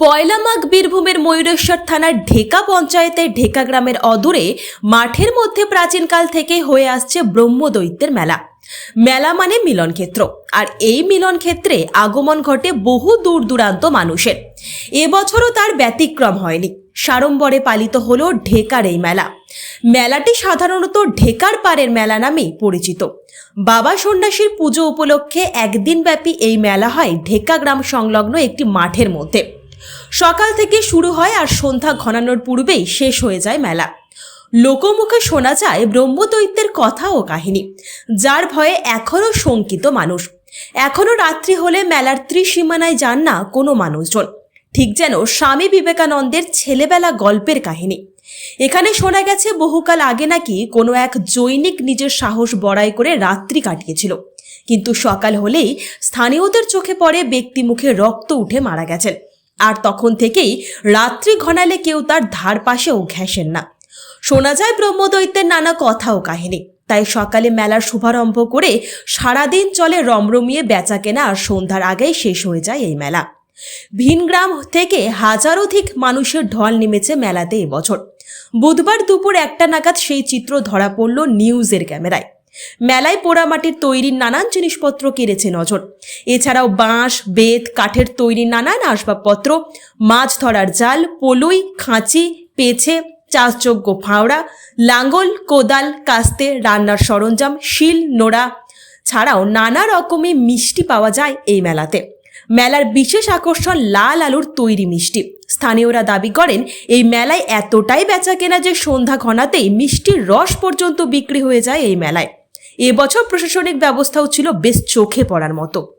পয়লা মাঘ বীরভূমের ময়ূরেশ্বর থানার ঢেকা পঞ্চায়েতের ঢেকা গ্রামের অদূরে মাঠের মধ্যে প্রাচীনকাল থেকে হয়ে আসছে ব্রহ্মদৈত্যের মেলা। মেলা মানে মিলন ক্ষেত্র। আর এই মিলন ক্ষেত্রে আগমন ঘটে বহু দূর দূরান্ত মানুষের। এবছরও তার ব্যতিক্রম হয়নি। সাড়ম্বরে পালিত হলো ঢেকার এই মেলা। মেলাটি সাধারণত ঢেকার পাড়ের মেলা নামেই পরিচিত। বাবা সন্ন্যাসীর পুজো উপলক্ষে একদিন ব্যাপী এই মেলা হয় ঢেকা গ্রাম সংলগ্ন একটি মাঠের মধ্যে। সকাল থেকে শুরু হয় আর সন্ধ্যা ঘনানোর পূর্বেই শেষ হয়ে যায় মেলা। লোকমুখে শোনা যায় ব্রহ্মদৈত্যের কথা ও কাহিনী, যার ভয়ে এখনও শঙ্কিত মানুষ। এখনও রাত্রি হলে মেলার ত্রিসীমানায় যান না কোনো মানুষজন। ঠিক যেন স্বামী বিবেকানন্দের ছেলেবেলা গল্পের কাহিনী। এখানে শোনা গেছে বহুকাল আগে নাকি কোনো এক জৈনিক নিজের সাহস বড়াই করে রাত্রি কাটিয়েছিল। কিন্তু সকাল হলেই স্থানীয়দের চোখে পড়ে ব্যক্তি মুখে রক্ত উঠে মারা গেছেন। আর তখন থেকেই রাত্রি ঘনালে কেউ তার ধার পাশেও ঘেঁষেন না। শোনা যায় ব্রহ্মদৈত্যের নানা কথা ও কাহিনী। তাই সকালে মেলার শুভারম্ভ করে সারাদিন চলে রমরমিয়ে বেচা কেনা আর সন্ধ্যার আগেই শেষ হয়ে যায় এই মেলা। ভিনগ্রাম থেকে হাজারোধিক মানুষের ঢল নেমেছে মেলাতে এবছর বুধবার দুপুর একটা নাগাদ সেই চিত্র ধরা পড়ল নিউজের ক্যামেরায়। মেলায় পোড়ামাটির তৈরির নানান জিনিসপত্র কেড়েছে নজর। এছাড়াও বাঁশ, বেত, কাঠের তৈরি নানান আসবাবপত্র, মাছ ধরার জাল, পলুই, খাঁচি, পেছে, চাষযোগ্য ফাওড়া লাঙ্গল কোদাল, কাস্তে, রান্নার সরঞ্জাম, শিল, নোড়া ছাড়াও নানা রকমের মিষ্টি পাওয়া যায় এই মেলাতে। মেলার বিশেষ আকর্ষণ লাল আলুর তৈরি মিষ্টি। স্থানীয়রা দাবি করেন, এই মেলায় এতটাই বেচা কেনা যে সন্ধ্যা ঘনাতেই মিষ্টির রস পর্যন্ত বিক্রি হয়ে যায় এই মেলায়। এবছর প্রশাসনিক ব্যবস্থাও ছিল বেশ চোখে পড়ার মতো।